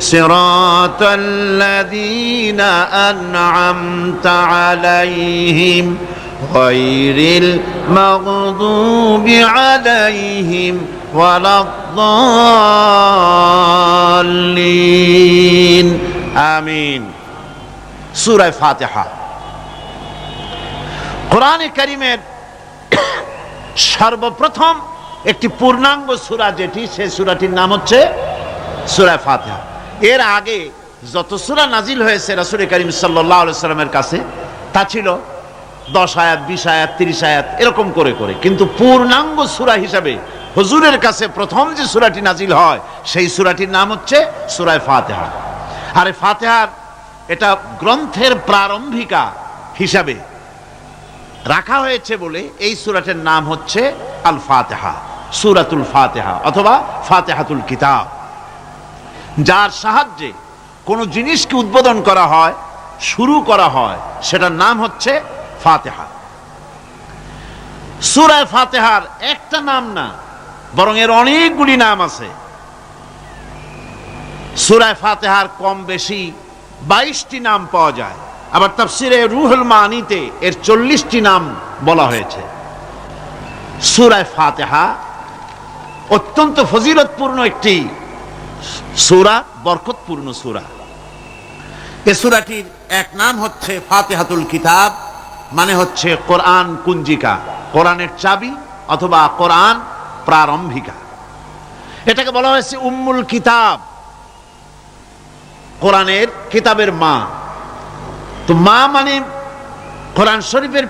صراط الذين أنعمت عليهم غير المغضوب عليهم ولا الضالين آمين سورة فاتحة কোরআনে কারিমের সর্বপ্রথম একটি পূর্ণাঙ্গ সূরা যেটি সেই সূরাটির নাম হচ্ছে সূরা ফাতিহা এর আগে যত সূরা নাজিল হয়েছে রাসূল করিম আলাইহি সাল্লামের কাছে, তা ছিল দশ আয়াত, বিশ আয়াত, তিরিশ আয়াত, এরকম করে করে। কিন্তু পূর্ণাঙ্গ সূরা হিসাবে হুজুরের কাছে প্রথম যে সূরাটি নাজিল হয়, সেই সূরাটির নাম হচ্ছে সুরায় ফাতিহা। আরে ফাতেহার এটা গ্রন্থের প্রারম্ভিকা হিসাবে রাখা হয়েছে বলে এই সুরাটের নাম হচ্ছে আল ফাতেহা সুরাতুল ফাতেহা অথবা ফাতেহাতুল কিতাব। যার সাহায্যে কোনো জিনিসকে উদ্বোধন করা হয়, শুরু করা হয়, সেটার নাম হচ্ছে ফাতেহা। সুরায় ফাতেহার একটা নাম না, বরং এর অনেকগুলি নাম আছে। সুরায় ফাতেহার কম বেশি বাইশটি নাম পাওয়া যায়, আবার তাফসিরে রুহুল মানিতে এর চল্লিশটি নাম বলা হয়েছে। সুরায় ফাতেহা অত্যন্ত ফজিলতপূর্ণ একটি সুরা, বরকতপূর্ণ সুরা। এ সুরাটির এক নাম হচ্ছে ফাতেহাতুল কিতাব মানে হচ্ছে কোরআন কুঞ্জিকা, কোরআনের চাবি অথবা কোরআন প্রারম্ভিকা। এটাকে বলা হয়েছে উম্মুল কিতাব। কোরআনের কিতাবের মা। তো মা মানে কোরআন শরীফের